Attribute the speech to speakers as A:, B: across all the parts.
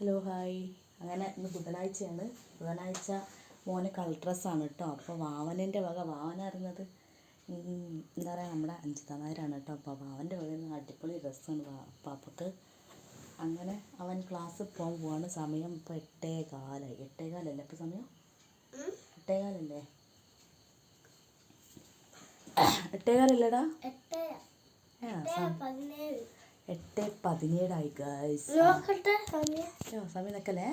A: Hello hi അങ്ങനെ ഇന്ന് ബുധനാഴ്ചയാണ്. ബുധനാഴ്ച മോന് കളർ ഡ്രസ്സാണ് കേട്ടോ. അപ്പോൾ വാവനന്റെ വക. വാവന അറിയുന്നത് എന്താ പറയുക നമ്മുടെ അഞ്ചിതനായരാണ് കേട്ടോ. അപ്പോൾ വാവന്റെ വക അടിപൊളി ഡ്രസ്സാണ് പാപ്പക്ക് അങ്ങനെ അവൻ ക്ലാസ്സിൽ പോകാൻ പോവാണ്. സമയം ഇപ്പോൾ എട്ടേ കാലായി. എട്ടേ കാലല്ലേ? ഇപ്പോൾ സമയം? എട്ടേ കാലല്ലേ? എട്ടേ കാലല്ലേടാ?
B: എട്ട്
A: ആ,
B: എട്ട്
A: പതിനേഴായി ഗൈസ്
B: സമയം.
A: നിൽക്കല്ലേ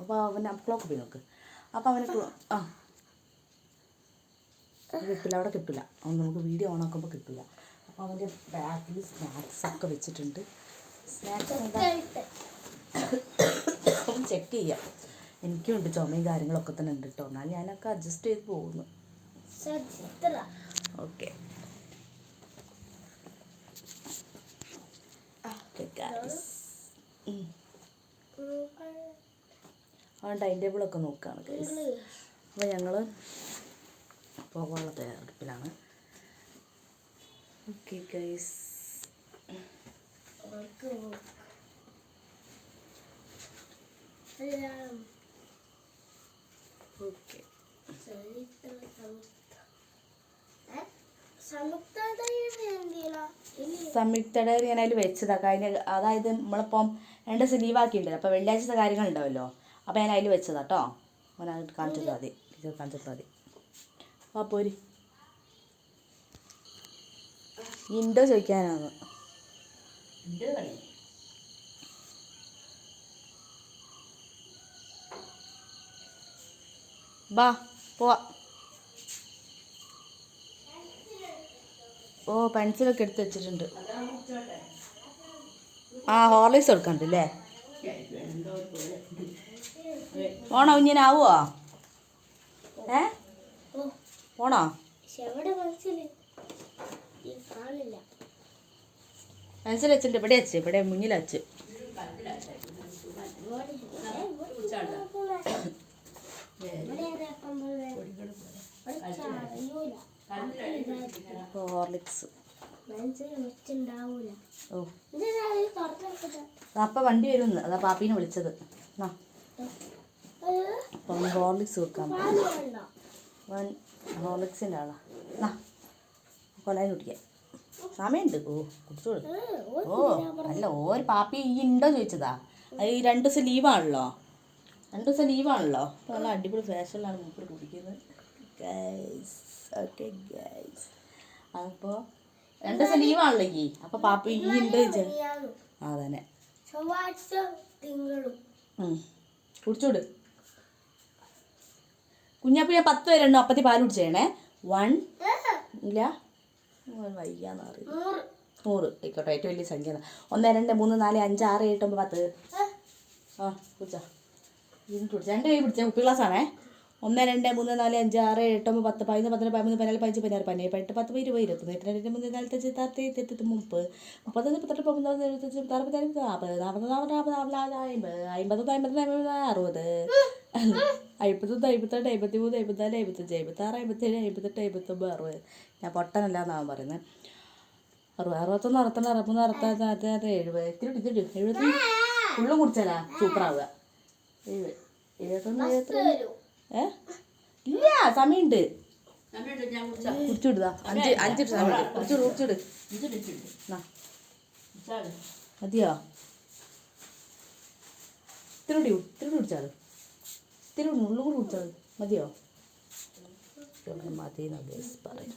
A: അപ്പോൾ അവന് ക്ലോക്ക് പോയി നോക്ക്. അപ്പോൾ അവന് ആ. കിട്ടില്ല അവിടെ കിട്ടില്ല. അവൻ നമുക്ക് വീഡിയോ ഓൺ ആക്കുമ്പോൾ കിട്ടില്ല. അപ്പോൾ അവന്റെ ബാഗിൽ സ്നാക്സ് ഒക്കെ വെച്ചിട്ടുണ്ട്. സ്നാക്സ് എന്താ? ഒന്ന് ചെക്ക് ചെയ്യാം. എനിക്കും ഉണ്ട് ചുമയും കാര്യങ്ങളൊക്കെ തന്നെ ഉണ്ട് കേട്ടോ എന്നാൽ ഞാനൊക്കെ അഡ്ജസ്റ്റ് ചെയ്ത് പോകുന്നു. ഓക്കെ ഗൈസ് അവൻ ടൈം ടേബിളൊക്കെ നോക്കുകയാണ് അപ്പോൾ ഞങ്ങൾ പോകാനുള്ള തയ്യാറെടുപ്പിലാണ്. Okay guys okay Samyukta diary ഞാൻ അതിൽ വെച്ചതാണ് കഴിഞ്ഞ അതായത് നമ്മളിപ്പം രണ്ട് ദിവസം ലീവാക്കിയിട്ടുണ്ട് അപ്പോൾ വെള്ളിയാഴ്ചത്തെ കാര്യങ്ങളുണ്ടാവല്ലോ. അപ്പോൾ ഞാൻ അതിൽ വെച്ചതാ കേട്ടോ അവനത് കാണിച്ചിട്ടാൽ മതി. ടീച്ചർ കാണിച്ചിട്ടാൽ മതി. ആ പോരി. ഇൻഡോ ചോദിക്കാനാണ്. ബാ പോവാ. ഓ പെൻസിലൊക്കെ എടുത്ത് വെച്ചിട്ടുണ്ട്. ആ ഹോർലിക്സ് കൊടുക്കണ്ട് അല്ലേ ഓണോ ഇങ്ങനാവോ ഏ?
B: പോണോ? മനസ്സിലച്ചിട്ട്
A: പെൻസിൽ ഇവിടെ വെച്ച് ഇവിടെ മുന്നിൽ വെച്ച് ഹോർലിക്സ്. ഓ. അപ്പം വണ്ടി വരുമെന്ന് അതാ പാപ്പീനെ വിളിച്ചത്. ആ അപ്പം അവന് ഹോർലിക്സ് കൊടുക്കാൻ പോകും അവൻ ഹോർലിക്സിന്റെ ആളാ കൊലായി കുടിക്കാൻ. സമയമുണ്ട്. ഓ കുടിച്ചോളൂ. ഓ അല്ല ഓര് പാപ്പി ഈ ഉണ്ടോ ചോദിച്ചതാ. അത് ഈ രണ്ട് ദിവസം ലീവാണല്ലോ രണ്ട് ദിവസം ലീവാണല്ലോ അപ്പോൾ നല്ല അടിപൊളി ഫാഷനിലാണ് മൂപ്പർ കുടിക്കുന്നത്. ഗൈസ് ഓക്കെ ഗൈസ് അപ്പോൾ രണ്ട് ദിവസം ലീവാണല്ലോ ഈ. അപ്പോൾ പാപ്പി ഈ ഉണ്ട് ചോദിച്ചാൽ. ആ തന്നെ. കുടിച്ചോട് കുഞ്ഞാപ്പി ഞാൻ പത്ത് പേരുണ്ടോ അപ്പത്തി പാൽ കുടിച്ചേണേ വൺ ഇല്ല. വയ്യാന്ന് അറിയില്ല
B: നൂറ്.
A: ആയിക്കോട്ടെ ഏറ്റവും വലിയ സംഖ്യ. ഒന്ന് രണ്ട് മൂന്ന് നാല് അഞ്ച് ആറ് എട്ട് ഒമ്പത് പത്ത്. ആ കുടിച്ചാ. ഇരുന്ന് കുടിച്ചാ. രണ്ട് കൈ പിടിച്ചാൽ കുപ്പി ഗ്ലാസ് ആണേ ഒന്ന് രണ്ട് മൂന്ന് നാല് അഞ്ച് ആറ് എട്ട് ഒമ്പത് പത്ത് പതിനൊന്ന് പന്ത്രണ്ട് പതിമൂന്ന് പതിനാല് പതിനഞ്ച് പതിനാറ് പതിനേഴ് പതിനെട്ട് പത്ത് ഇരുപത് ഇരുപത്തൊന്ന് ഇരുപത്തിരണ്ട് ഇരുപത്തി നാൽപ്പത്തഞ്ച് നാൽപ്പത്തി തെറ്റത്ത് മുപ്പത് മുപ്പത്തൊന്ന് മുപ്പത്തെട്ട് മുപ്പത്തൊന്ന് എഴുപത്തഞ്ച് മുപ്പത്താറ് മുപ്പത്തേഴ് നാൽപ്പത് നാൽപ്പത് നാൽപ്പത് നാൽപ്പത് നാൽപ്പത് അമ്പത് അമ്പത്തൊന്ന് അമ്പത്തൊന്ന് അമ്പത് അറുപത് അമ്പത്തൊന്ന് അമ്പത്തെട്ട് അമ്പത്തി മൂന്ന് അമ്പത്തിനാല് അമ്പത്തഞ്ച് അമ്പത്താറ് അമ്പത്തേഴ് അമ്പത്തെട്ട് അമ്പത്തൊമ്പത് അറുപത്. ഞാൻ പൊട്ടനല്ല എന്നാണ് പറയുന്നത് അറുപത് അറുപത്തൊന്ന് അറുപത്തൊന്ന് അറുപത്തൊന്ന് അറുപത്തഞ്ച് അറുപത്താറ് എഴുപത്. ഇത്തിരി ഇത്തിരി എഴുപത്തി ഉള്ളും കുടിച്ചാലാ. സൂപ്പറാവുക. എഴുപത് എഴുപത്തൊന്ന്
B: എഴുപത്തി
A: ഏ? ഇല്ല സമയമുണ്ട്. കുടിച്ചുവിടുതാ അഞ്ച് അഞ്ച് കുടിച്ചുവിട് കുടിച്ചുവിട്. മതിയോ? ഇത്തിരി കൂടി കുടിച്ചാൽ ഇത്തിരി ഉള്ളു കൂടി കുടിച്ചാൽ മതിയോ? മതി പറയുന്നു. പറയും